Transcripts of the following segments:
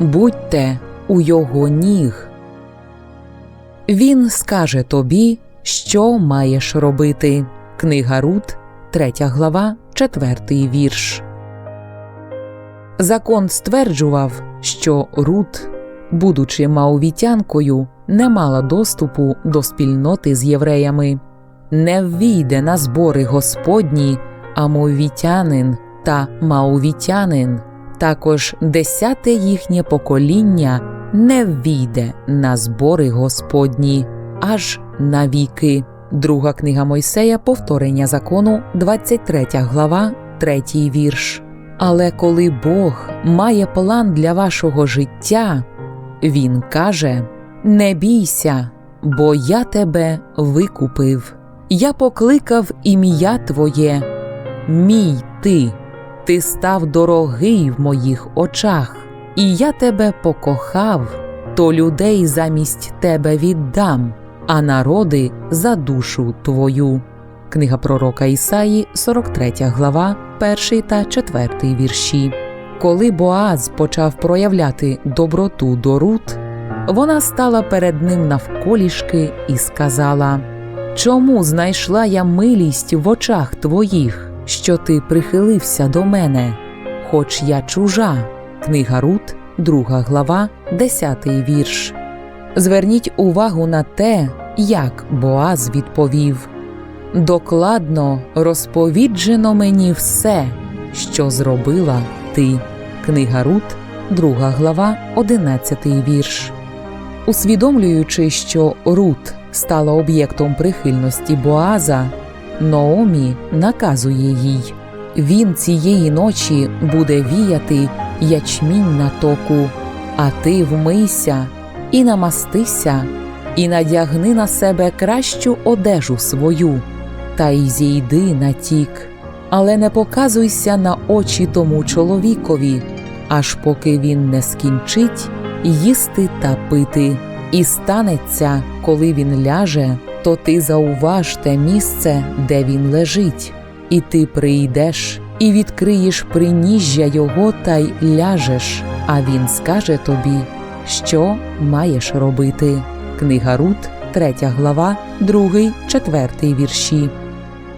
будьте у його ніг. Він скаже тобі, що маєш робити. Книга Рут, 3 глава, 4 вірш. Закон стверджував, що Рут, будучи маовітянкою, не мала доступу до спільноти з євреями, не ввійде на збори Господні амовітянин та маовітянин. Також десяте їхнє покоління не ввійде на збори Господні аж навіки. Друга книга Мойсея, повторення закону, 23 глава, 3 вірш. Але коли Бог має план для вашого життя, Він каже: Не бійся, бо я тебе викупив. Я покликав ім'я Твоє, мій ти, ти став дорогий в моїх очах, і я тебе покохав, то людей замість тебе віддам, а народи за душу твою. Книга пророка Ісаї, 43 глава, 1 та 4 вірші. Коли Боаз почав проявляти доброту до Рут, вона стала перед ним навколішки і сказала: Чому знайшла я милість в очах твоїх, що ти прихилився до мене, хоч я чужа? Книга Рут, 2 глава, 10 вірш. Зверніть увагу на те, як Боаз відповів. Докладно розповіджено мені все, що зробила ти. Книга Рут, 2 глава, 11 вірш. Усвідомлюючи, що Рут стала об'єктом прихильності Боаза, Наомі наказує їй Він цієї ночі буде віяти ячмінь на току, а ти вмийся і намастися, і надягни на себе кращу одежу свою, та й зійди на тік, але не показуйся на очі тому чоловікові, аж поки він не скінчить їсти та пити. І станеться, коли він ляже, то ти зауваж те місце, де він лежить, і ти прийдеш і відкриєш приніжжя його та й ляжеш, а він скаже тобі, що маєш робити. Книга Рут, 3 глава, 2, 4 вірші.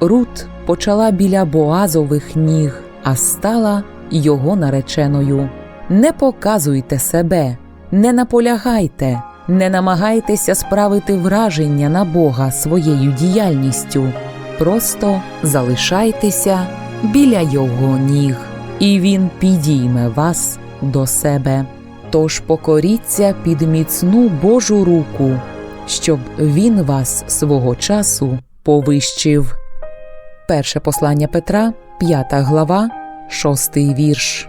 Рут почала біля Боазових ніг, а стала його нареченою. Не показуйте себе, не наполягайте, не намагайтеся справити враження на Бога своєю діяльністю. Просто залишайтеся біля його ніг, і він підійме вас до себе. Тож покоріться під міцну Божу руку, щоб він вас свого часу повищив. Перше послання Петра, 5 глава, 6 вірш.